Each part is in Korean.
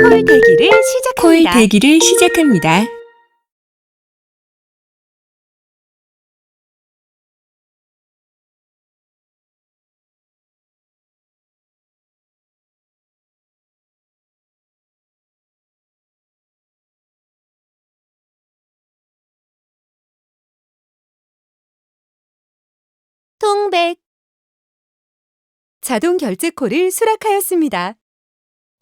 콜 대기를 콜 시작합니다. 대기를 시작합니다. 통백 자동 결제 콜을 수락하였습니다.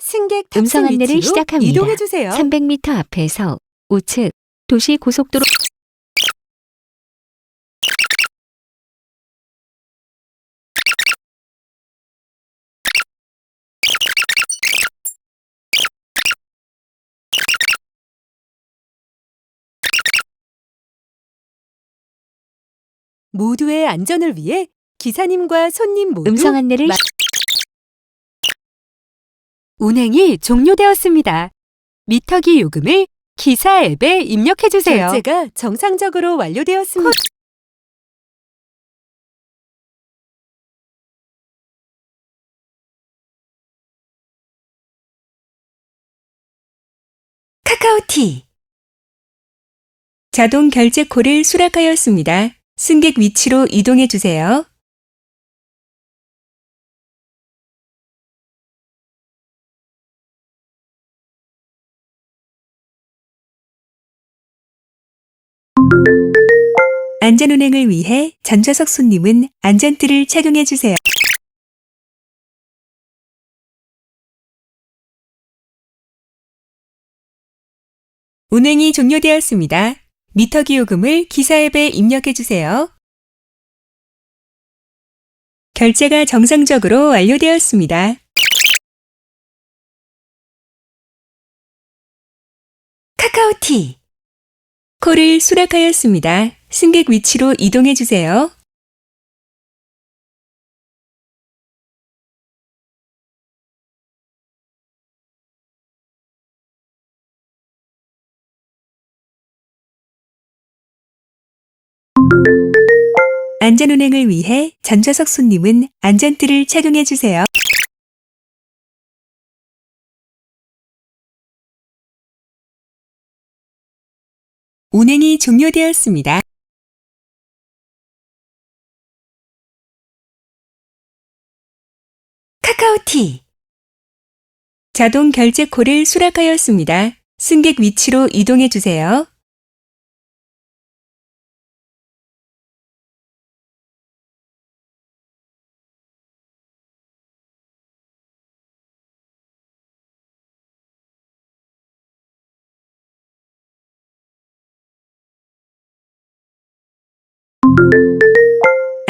승객 탑승 음성 안내를 위치로 시작합니다. 이동해 주세요. 300m 앞에서 우측 도시 고속도로 모두의 안전을 위해 기사님과 손님 모두 음성 안내를 마- 운행이 종료되었습니다. 미터기 요금을 기사 앱에 입력해 주세요. 결제가 정상적으로 완료되었습니다. 카카오티 자동 결제 콜을 수락하였습니다. 승객 위치로 이동해 주세요. 안전운행을 위해 전좌석 손님은 안전띠를 착용해 주세요. 운행이 종료되었습니다. 미터기 요금을 기사 앱에 입력해 주세요. 결제가 정상적으로 완료되었습니다. 카카오티 콜을 수락하였습니다. 승객 위치로 이동해 주세요. 안전운행을 위해 전좌석 손님은 안전띠를 착용해 주세요. 운행이 종료되었습니다. 카카오티 자동 결제 콜을 수락하였습니다. 승객 위치로 이동해 주세요.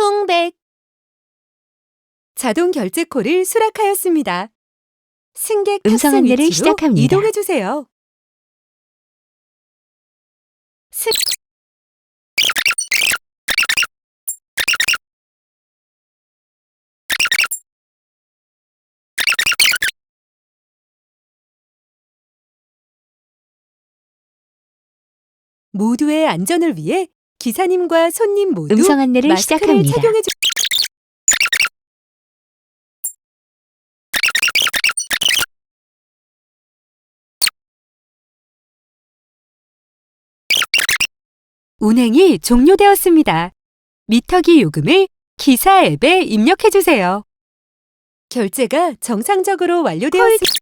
통백 자동 결제 콜을 수락하였습니다. 승객 음성 탑승 안내를 위치로 시작합니다. 이동해 주세요. 모두의 안전을 위해 기사님과 손님 모두 음성 안내를 마스크를 시작합니다. 착용해 주... 운행이 종료되었습니다. 미터기 요금을 기사 앱에 입력해 주세요. 결제가 정상적으로 완료되었습니다.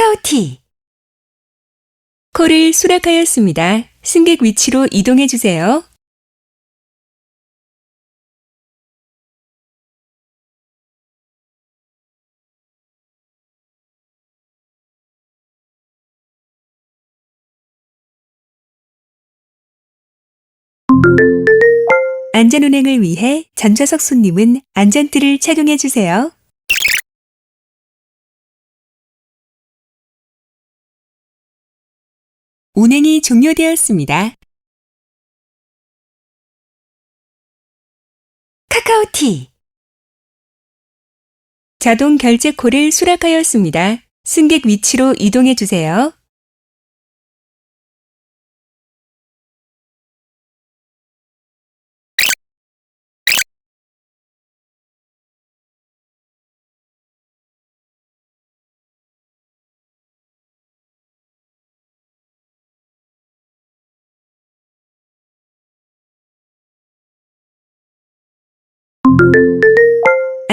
카카오티 코를 수락하였습니다. 승객 위치로 이동해 주세요. 안전운행을 위해 전좌석 손님은 안전띠를 착용해 주세요. 운행이 종료되었습니다. 카카오티 자동 결제콜을 수락하였습니다. 승객 위치로 이동해 주세요.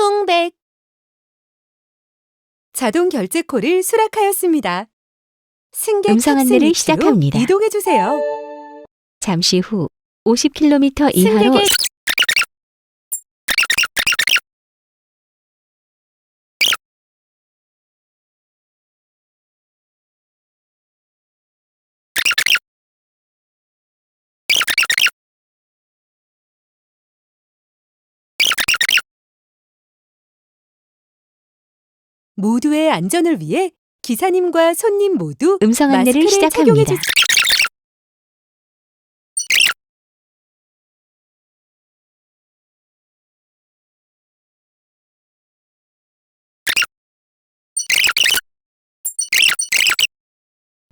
통백. 자동 결제콜을 수락하였습니다. 승객 음성 안내를 시작합니다. 이동해 주세요. 잠시 후 50km 이하로 승객의 모두의 안전을 위해 기사님과 손님 모두 음성 안내를 마스크를 착용해 시작합니다. 주세요.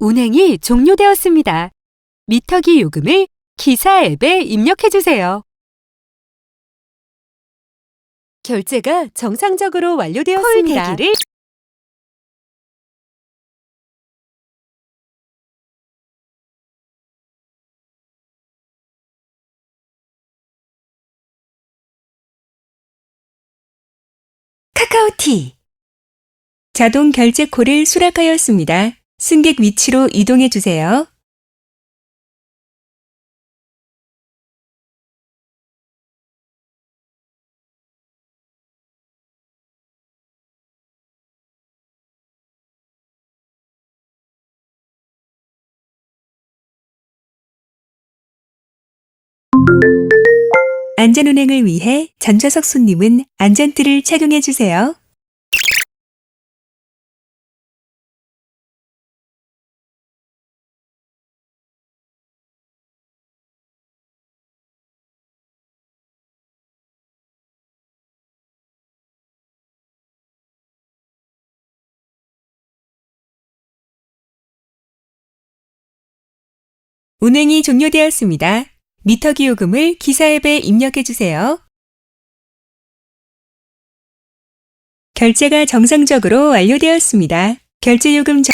운행이 종료되었습니다. 미터기 요금을 기사 앱에 입력해 주세요. 결제가 정상적으로 완료되었습니다. 콜 대기를 카카오티 자동 결제콜을 수락하였습니다. 승객 위치로 이동해 주세요. 안전운행을 위해 전좌석 손님은 안전띠를 착용해 주세요. 운행이 종료되었습니다. 미터기 요금을 기사 앱에 입력해 주세요. 결제가 정상적으로 완료되었습니다. 결제 요금 정...